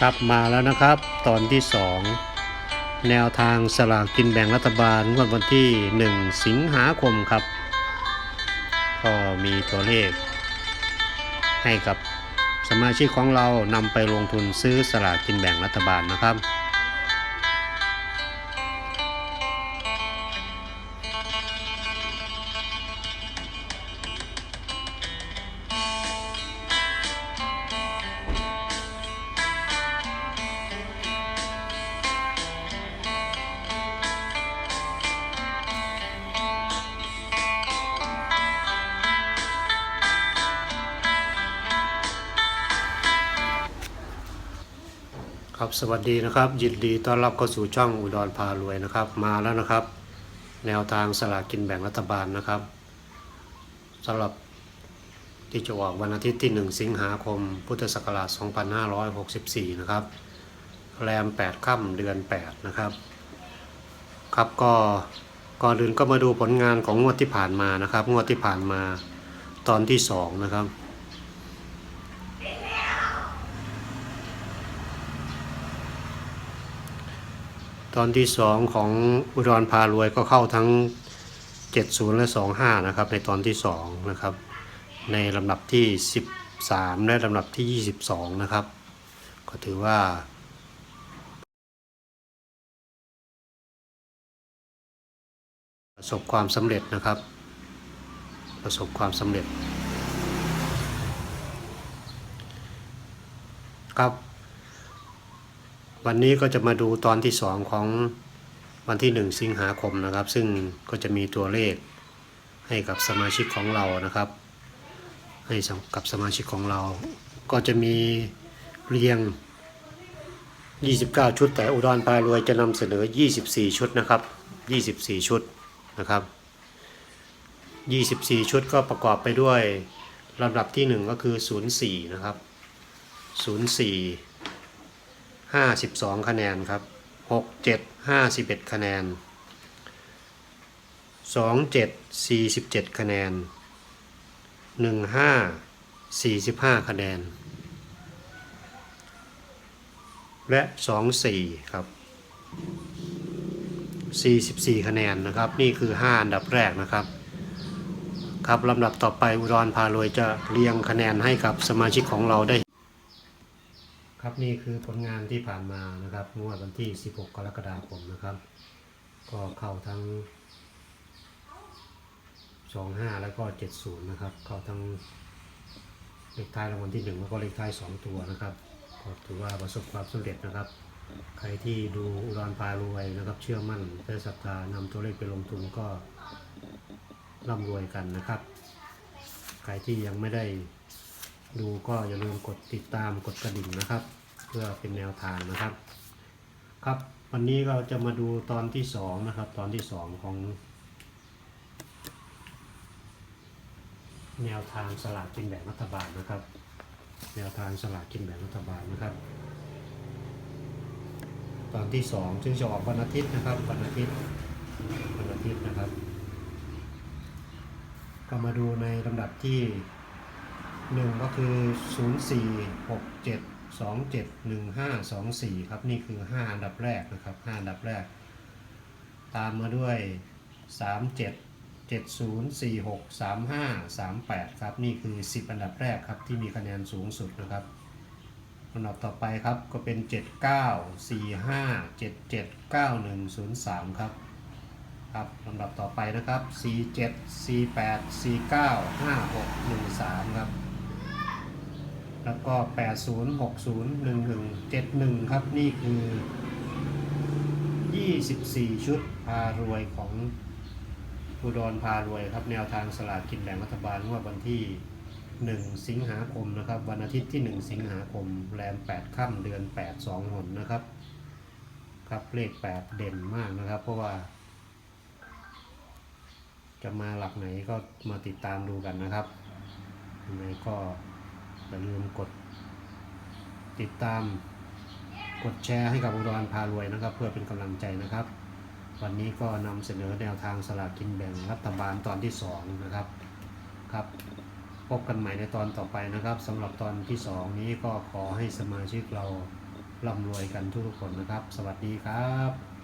ครับมาแล้วนะครับ ตอนที่ 2 แนวทางสลากกินแบ่งรัฐบาลงวดวันที่ 1 สิงหาคมครับ ก็มีตัวเลข ให้กับสมาชิกของเรานำไปลงทุนซื้อสลากกินแบ่งรัฐบาลนะครับ ครับสวัสดีนะครับ ยินดีต้อนรับเข้าสู่ช่องอุดรพารวยนะครับ มาแล้วนะครับ แนวทางสลากกินแบ่งรัฐบาลนะครับสำหรับที่จะออกวันอาทิตย์ที่ 1 สิงหาคม พุทธศักราช 2564 นะครับ แรม 8 ค่ำเดือน 8 นะครับ ครับก็ก่อนอื่นก็มาดูผลงานของงวดที่ผ่านมานะครับ งวดที่ผ่านมาตอนที่ 2 นะครับ ตอนที่สองของอุดรพารวยก็เข้าทั้ง 70 และ 25 นะครับ ในตอนที่2นะครับ ในลำดับที่ 13 และลำดับที่ 22 นะครับ ก็ถือว่าประสบความสำเร็จนะครับ ประสบความสำเร็จ ครับ วันนี้ก็จะมาดูตอนที่2ของวันที่ 1 สิงหาคมนะครับ ซึ่งก็จะมีตัวเลขให้กับสมาชิกของเรานะครับ ให้กับสมาชิกของเรา ก็จะมีเรียง 29 ชุด แต่อุดรพารวยจะนำเสนอ 24 ชุดนะครับ 24 ชุดนะครับ 24 ชุดก็ประกอบไปด้วยลำดับที่ 1 ก็คือ 04 นะครับ 04 ห้าสิบสองคะแนนครับหกเจ็ดห้าสิบเอ็ดคะแนนสองเจ็ดสี่สิบเจ็ดคะแนนหนึ่งห้าสี่สิบห้าคะแนน และสองสี่ครับสี่สิบสี่คะแนนนะครับ นี่คือห้าอันดับแรกนะครับครับลำดับต่อไปอุดรพารวยจะเรียงคะแนนให้กับสมาชิกของเราได้ ครับนี่คือผลงานที่ผ่านมานะครับงวดวันที่ 16 กรกฎาคมนะครับ ก็เข้าทั้ง 25 แล้วก็ 70 นะครับ เข้าทั้งเลขท้ายรางวัลที่ 1 แล้วก็เลขท้าย 2 ตัวนะครับก็ถือว่าประสบความสำเร็จนะครับ ใครที่ดูอุดรพารวยนะครับเชื่อมั่นและศรัทธานำตัวเลขไปลงทุนก็ร่ำรวยกันนะครับ ใครที่ยังไม่ได้ ดูก็อย่าลืมกดติดตามกดกระดิ่งนะครับ เพื่อเป็นแนวทางนะครับ ครับวันนี้เราจะมาดูตอนที่สองนะครับ ตอนที่สองของ แนวทางสลากกินแบ่งรัฐบาลนะครับ แนวทางสลากกินแบ่งรัฐบาลนะครับ ตอนที่สองซึ่งจะออกวันอาทิตย์นะครับวันอาทิตย์วันอาทิตย์นะครับ ก็มาดูในลำดับที่ หนึ่งก็คือ 0 4 6 7 2 7 1 5 2 4 ครับ นี่คือ 5 อันดับแรกนะครับ 5 อันดับแรก ตามมาด้วย 3 7 7 0 4 6 3 5 3 8 ครับ นี่คือ 10 อันดับแรกครับ ที่มีคะแนนสูงสุดนะครับอันดับต่อไปครับก็เป็น 7 9 4 5 7 7 9 1 0 3 ครับครับลำดับต่อไปนะครับ 47 48 49 56 13 ครับ แล้วก็ 80 60 11 71 ครับ นี่คือ 24 ชุดพารวยของอุดรพารวยครับ แนวทางสลากกินแบ่งรัฐบาลงวดวันที่ 1 สิงหาคมนะครับ วันอาทิตย์ที่ 1 สิงหาคม แรม 8 ค่ำเดือน 8 2หนนะครับ ครับเลข 8 เด่นมากนะครับ เพราะว่า จะมาหลักไหนก็มาติดตามดูกันนะครับยังไงก็ อย่าลืมกด ติดตาม กดแชร์ให้กับอุดรพารวยนะครับ เพื่อเป็นกำลังใจนะครับ วันนี้ก็นำเสนอแนวทางสลากกินแบ่งรัฐบาลตอนที่ 2 นะครับครับพบกันใหม่ในตอนต่อไปนะครับสำหรับตอนที่สองนี้ก็ขอให้สมาชิกเราร่ำรวยกันทุกคนนะครับ สวัสดีครับ